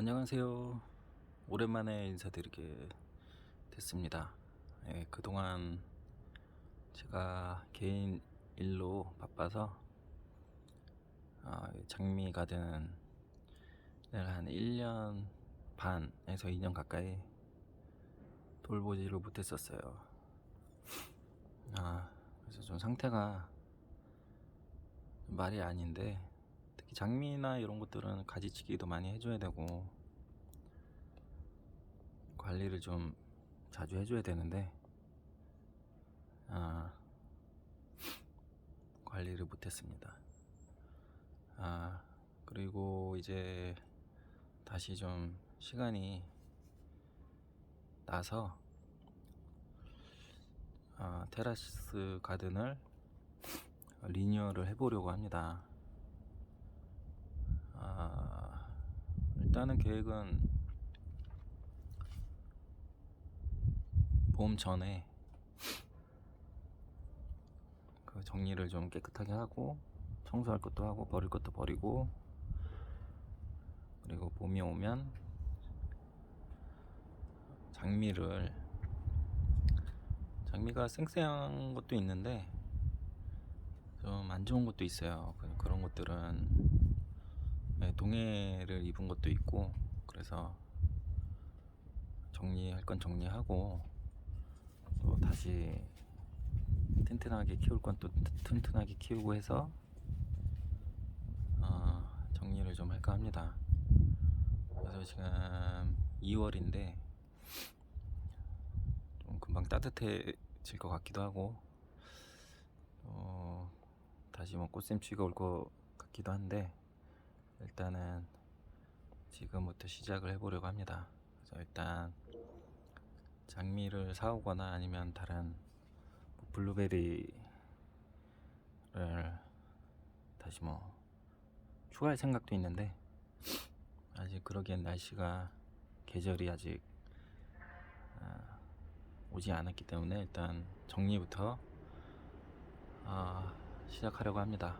안녕하세요. 오랜만에 인사드리게 됐습니다. 예, 그동안 제가 개인 일로 바빠서 아, 장미 가든을 한 1년 반에서 2년 가까이 돌보지를 못했었어요. 아, 그래서 좀 상태가 말이 아닌데 장미나 이런 것들은 가지치기도 많이 해줘야 되고 관리를 좀 자주 해줘야 되는데 아, 관리를 못했습니다. 아 그리고 이제 다시 좀 시간이 나서 아, 테라스 가든을 리뉴얼을 해보려고 합니다. 아, 일단은 계획은 봄 전에 그 정리를 좀 깨끗하게 하고 청소할 것도 하고 버릴 것도 버리고 그리고 봄이 오면 장미를 장미가 쌩쌩한 것도 있는데 좀 안 좋은 것도 있어요. 그- 그런 것들은 네, 동해를 입은 것도 있고 그래서 정리할 건 정리하고 또 다시 튼튼하게 키울 건 또 튼튼하게 키우고 해서 어, 정리를 좀 할까 합니다. 그래서 지금 2월인데 좀 금방 따뜻해질 것 같기도 하고 어, 다시 뭐 꽃샘 추위가 올 것 같기도 한데 일단은 지금부터 시작을 해보려고 합니다. 그래서 일단 장미를 사오거나 아니면 다른 뭐 블루베리를 다시 뭐 추가할 생각도 있는데 아직 그러기엔 날씨가 계절이 아직 아, 오지 않았기 때문에 일단 정리부터 아, 시작하려고 합니다.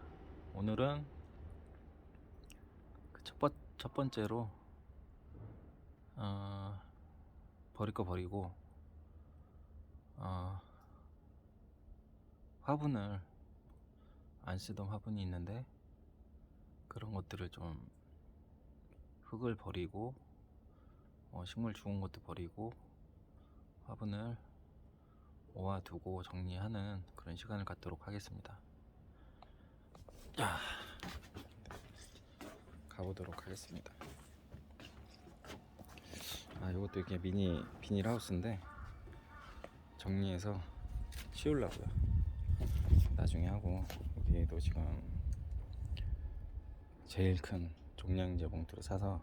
오늘은 그 첫, 번째로 어, 버릴 거 버리고 어, 화분을 안 쓰던 화분이 있는데 그런 것들을 좀 흙을 버리고 어, 식물 죽은 것도 버리고 화분을 모아두고 정리하는 그런 시간을 갖도록 하겠습니다. 야, 가보도록 하겠습니다. 아, 이것도 이게 미니 비닐 하우스인데 정리해서 치우려고요. 나중에 하고 여기도 지금 제일 큰 종량제 봉투를 사서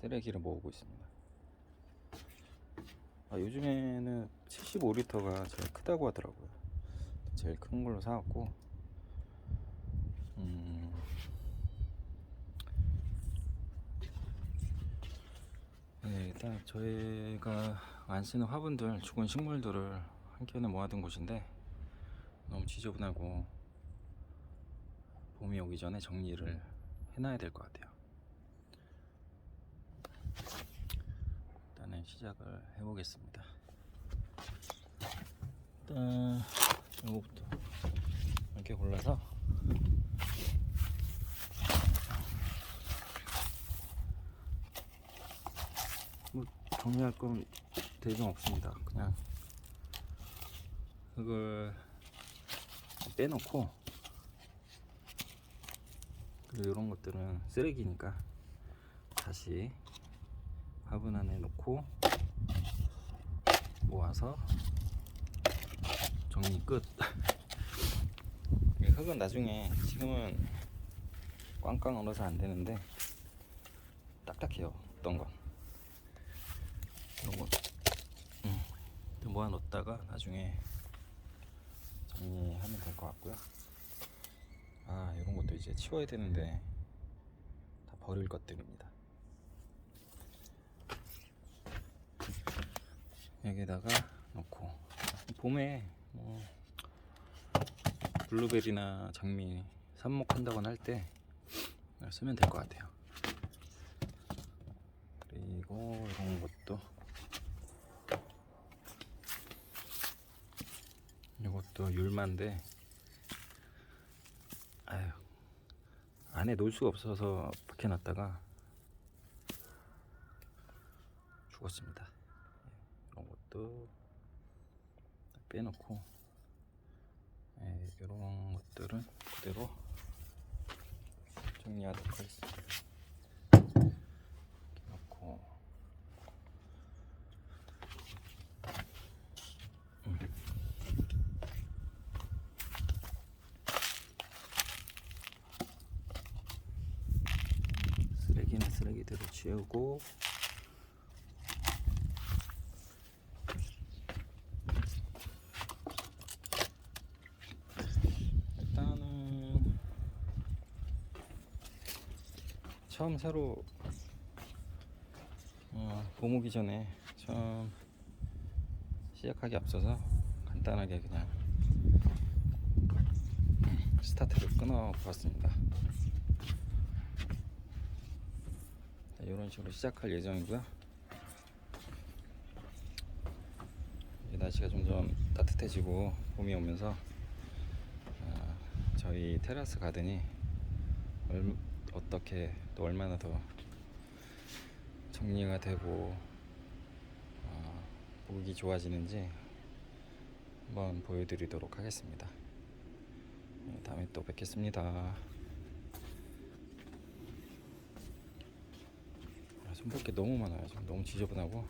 쓰레기를 모으고 있습니다. 아, 요즘에는 75리터가 제일 크다고 하더라고요. 제일 큰 걸로 사왔고, 음, 네, 일단 저희가 안 쓰는 화분들, 죽은 식물들을 한 켠에 모아둔 곳인데 너무 지저분하고 봄이 오기 전에 정리를 해놔야 될 것 같아요. 일단은 시작을 해보겠습니다. 일단 이거부터 이렇게 골라서 뭐 정리할 건 대중 없습니다. 그냥 흙을 빼놓고 그리고 이런 것들은 쓰레기니까 다시 화분 안에 넣고 모아서 정리 끝. 이 흙은 나중에 지금은 꽝꽝 얼어서 안 되는데 딱딱해요. 어떤 건 이런 거 음, 또 모아 놓다가 나중에 정리하면 될 것 같고요. 아 이런 것도 이제 치워야 되는데 다 버릴 것들입니다. 여기다가 넣고 봄에 뭐 블루베리나 장미 삽목한다거나 할 때 쓰면 될 것 같아요. 그리고 이런 것도 이것도 율마인데 아유 안에 놓을 수가 없어서 박해놨다가 죽었습니다. 이런 것도 빼놓고 예, 이런 것들은 그대로 정리하도록 하겠습니다. 이렇게 놓고 음. 쓰레기대로 치우고 일단은 처음 새로 어, 봄 오기 전에 처음 시작하기 앞서서 간단하게 그냥 스타트를 끊어 보았습니다. 이런 식으로 시작할 예정이고요. 날씨가 점점 따뜻해지고 봄이 오면서 아, 저희 테라스 가든이 얼, 어떻게 또 얼마나 더 정리가 되고 어, 보기 좋아지는지 한번 보여드리도록 하겠습니다. 네, 다음에 또 뵙겠습니다. 아, 손볼 게 너무 많아요. 지금 너무 지저분하고